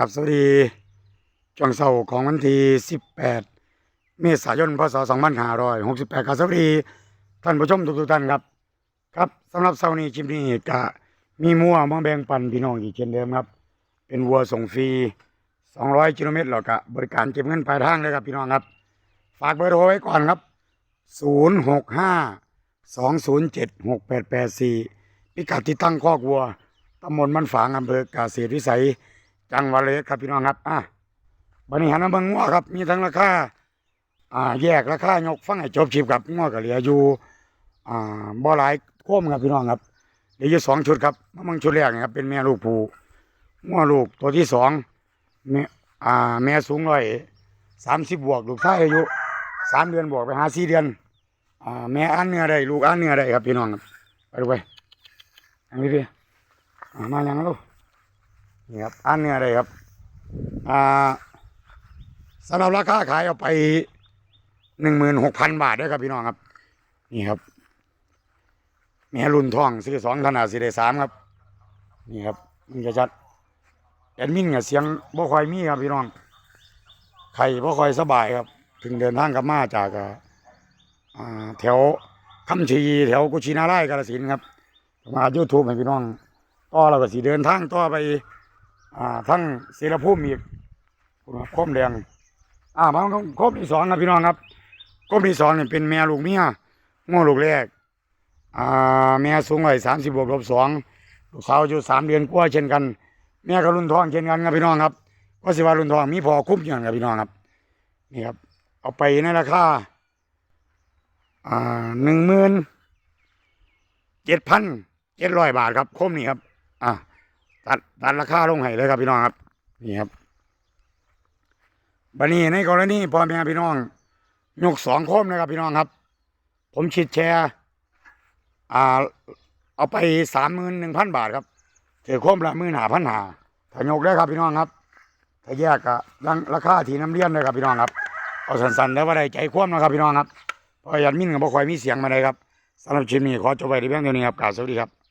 ครับสวัสดีช่วงเสาร์ของวันที่ 18 เมษายน พศ 2568ครับสวัสดีท่านผู้ชมทุกๆท่านครับ ครับสำหรับเสาร์นี้คลิปนี้ก็มีมั่วมาแบ่งปันพี่น้องอีกเช่นเดิมครับ เป็นวัวส่งฟรี 200กิโลเมตรแล้วก็บริการเก็บเงินปลายทางเลยครับพี่น้องครับ ฝากเบอร์โทรไว้ก่อนครับ 065 207 6884 พิกัดที่ตั้งคอกวัวตำบลมันฝางอำเภอกาเกษตวิสัย จังหวัดเลยครับพี่น้องครับอะบันนี้หันมาเบิ่งงัวครับ มีทั้งราคาอ่า แยกราคายกฟังให้จบชิบครับงัวก็เหลืออยู่ อ่าบ่หลายโคมครับพี่น้องครับเหลืออยู่สองชุดครับมาเบิ่งชุดแรกนี่ครับ เป็นแม่ลูกผูงัวลูกตัวที่สองแม่อ่าแม่สูงร้อยสามสิบบวกลูกชายอายุสามเดือนบวกไปห้าสี่เดือนอ่าแม่อันเนื้อได้ลูกอันเนื้อได้ครับพี่น้องครับไปดูไปอันนี้พี่มาอย่างลูก นี่ครับอันเนื้ออะไรครับอ่าสำหรับราคาขายเอาไปหนึ่งหมื่นหกพันบาทด้วยครับพี่น้องครับ นี่ครับแม่รุ่นทองซื้อสองขนาดสี่ได้สามครับ นี่ครับมันจะชัดแอดมินกับเสียงบ่คอยมีครับพี่น้องไข่บ่คอยสบายครับถึงเดินทางกลับมาจากอ่าแถวคำชีแถวกุชินาไร่กาฬสินครับมายูทูบให้พี่น้องต่อเราก็สิเดินทางต่อไป ทั้งศิลภูมิอีกคุณว่าคมแดงอ่ามาคมที่สองครับพี่น้องครับคมที่สองเนี่ยเป็นแม่ลูกเมียง้อลูกแรกอ่าแม่สูงร้อยสามสิบบวกลบสองลูกสาวอายุสามเดือนกว่าเช่นกัน แม่ก็รุ่นทองเช่นกันครับพี่น้องครับก็สิว่ารุ่นทองมีพอคุ้มอย่างครับพี่น้องครับนี่ครับเอาไปในราคาอ่าหนึ่งหมื่นเจ็ดพันเจ็ดร้อยบาทครับคมนี่ครับ อะ ตัดตัดราคาลงให้เลยครับพี่น้องครับ นี่ครับบันนี้ในกรณีพ่อแม่พี่น้องยกสองโคมนะครับพี่น้องครับ ผมชิดแชร์อ่าเอาไปสามหมื่นหนึ่งพันบาทครับถือโคมละหมื่นหาพันหาถ้ายกได้ครับพี่น้องครับ ถ้าแยกก็รังราคาทีน้ำเลี้ยนเลยครับพี่น้องครับเอาสั้นๆแล้วว่าได้ใจคว่ำนะครับพี่น้องครับเพราะยันมินกับบ่คอยมีเสียงมาเลยครับสำหรับชิ้นนี้ขอจบไปที่เพียงเท่านี้ครับกล่าวสวัสดีครับ